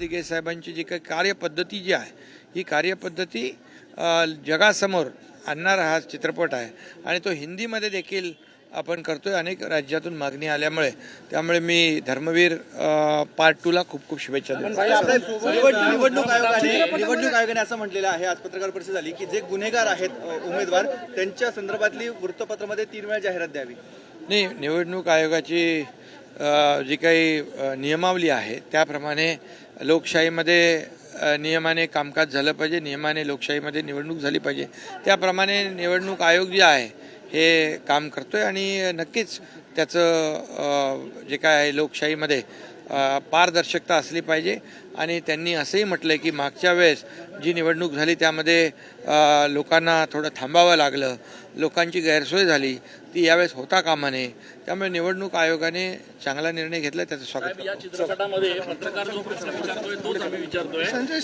दिगे साहेबांची जी काही कार्यपद्धती जी आहे ही कार्यपद्धती जगासमोर आणणारा हा चित्रपट आहे. आणि तो हिंदीमध्ये देखील आपण करतोय अनेक राज्यातून मागणी आल्यामुळे. त्यामुळे मी धर्मवीर पार्ट टूला खूप खूप शुभेच्छा निवडणूक आयोगाने निवडणूक आयोगाने असं म्हटलेलं आहे आज पत्रकार परिषद झाली की जे गुन्हेगार आहेत उमेदवार त्यांच्या संदर्भातली वृत्तपत्रामध्ये तीन वेळा जाहिरात द्यावी. नाही निवडणूक आयोगाची जी काही नियमावली आहे त्याप्रमाणे लोकशाहीमध्ये नियमाने कामकाज झालं पाहिजे नियमाने लोकशाहीमध्ये निवडणूक झाली पाहिजे. त्याप्रमाणे निवडणूक आयोग जे आहे हे काम करतो आहे आणि नक्कीच त्याचं जे काय आहे लोकशाहीमध्ये पारदर्शकता असली पाहिजे. आणि त्यांनी असंही म्हटलंय की मागच्या वेळेस जी निवडणूक झाली त्यामध्ये लोकांना थोडं थांबावं लागलं. लोकांची गैरसोय झाली. ती यावेळेस होता कामा नये. त्यामुळे निवडणूक आयोगाने चांगला निर्णय घेतला. त्याचं स्वागत करतो. या चित्रपटामध्ये पत्रकार जो प्रश्न विचारतोय तोच आम्ही विचारतोय. संजय